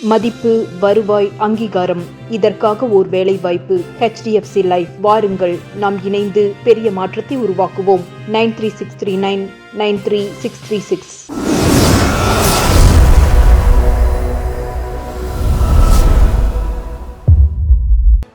மதிப்பு வருவாய் அங்கீகாரம். இதற்காக ஓர் வேலை வாய்ப்பு ஹெச்டிஎஃப்சி லைஃப் வாருங்கள். நாம் இணைந்து பெரிய மாற்றத்தை உருவாக்குவோம். Nine three six three nine nine three six three six.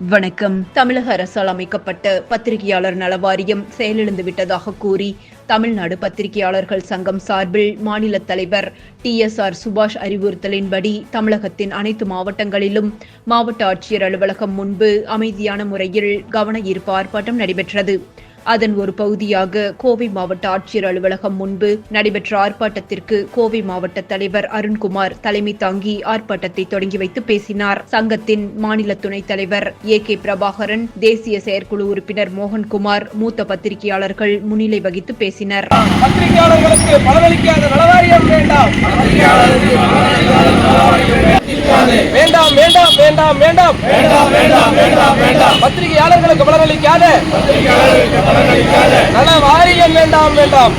வணக்கம். தமிழக அரசால் அமைக்கப்பட்ட பத்திரிகையாளர் நல வாரியம் செயலிழந்து விட்டதாக கூறி தமிழ்நாடு பத்திரிகையாளர்கள் சங்கம் சார்பில் மாநில தலைவர் டி எஸ் ஆர் சுபாஷ் அறிவுறுத்தலின்படி தமிழகத்தின் அனைத்து மாவட்டங்களிலும் மாவட்ட ஆட்சியர் அலுவலகம் முன்பு அமைதியான முறையில் கவன ஈர்ப்பு ஆர்ப்பாட்டம் நடைபெற்றது. அதன் ஒரு பகுதியாக கோவை மாவட்ட ஆட்சியர் அலுவலகம் முன்பு நடைபெற்ற ஆர்ப்பாட்டத்திற்கு கோவை மாவட்ட தலைவர் அருண்குமார் தலைமை தாங்கி ஆர்ப்பாட்டத்தை தொடங்கி வைத்து பேசினார். சங்கத்தின் மாநில துணைத் தலைவர் ஏ கே பிரபாகரன் தேசிய செயற்குழு உறுப்பினர் மோகன்குமார் மூத்த பத்திரிகையாளர்கள் முன்னிலை வகித்து பேசினர். பத்திரிகையாளர்களுக்கு பலனளிக்காத வேண்டாம். வேண்டாம் வேண்டாம். வேண்டாம் வேண்டாம் வேண்டாம் வேண்டாம் பத்திரிகையாளர்களுக்கு பலனளிக்காத நல வாரியம் வேண்டாம் வேண்டாம்.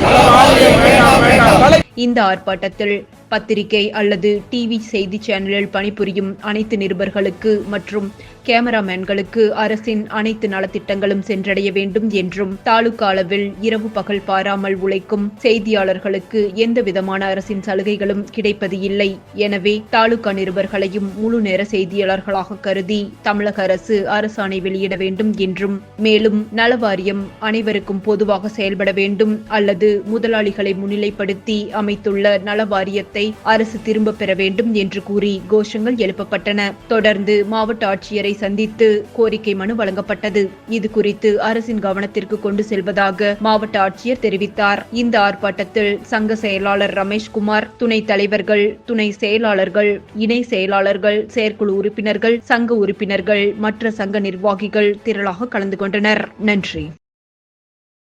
இந்த ஆர்ப்பாட்டத்தில் பத்திரிகை அல்லது டிவி செய்தி சேனலில் பணிபுரியும் அனைத்து நிருபர்களுக்கு மற்றும் கேமராமேன்களுக்கு அரசின் அனைத்து நலத்திட்டங்களும் சென்றடைய வேண்டும் என்றும் தாலுகா அளவில் இரவு பகல் பாராமல் உழைக்கும் செய்தியாளர்களுக்கு எந்த விதமான அரசின் சலுகைகளும் கிடைப்பது இல்லை. எனவே தாலுகா நிருபர்களையும் முழு நேர செய்தியாளர்களாக கருதி தமிழக அரசு அரசாணை வெளியிட வேண்டும் என்றும் மேலும் நலவாரியம் அனைவருக்கும் பொதுவாக செயல்பட வேண்டும் அல்லது முதலாளிகளை முன்னிலைப்படுத்தி அமைத்துள்ள நலவாரியத்தை அரசு திரும்ப பெற வேண்டும் என்று கூறி கோஷங்கள் எழுப்பப்பட்டன. தொடர்ந்து மாவட்ட ஆட்சியரை சந்தித்து கோரிக்கை மனு வழங்கப்பட்டது. இது குறித்து அரசின் கவனத்திற்கு கொண்டு செல்வதாக மாவட்ட ஆட்சியர் தெரிவித்தார். இந்த ஆர்ப்பாட்டத்தில் சங்க செயலாளர் ரமேஷ்குமார் துணைத் தலைவர்கள் துணை செயலாளர்கள் இணை செயலாளர்கள் செயற்குழு உறுப்பினர்கள் சங்க உறுப்பினர்கள் மற்ற சங்க நிர்வாகிகள் திரளாக கலந்து கொண்டனர். நன்றி.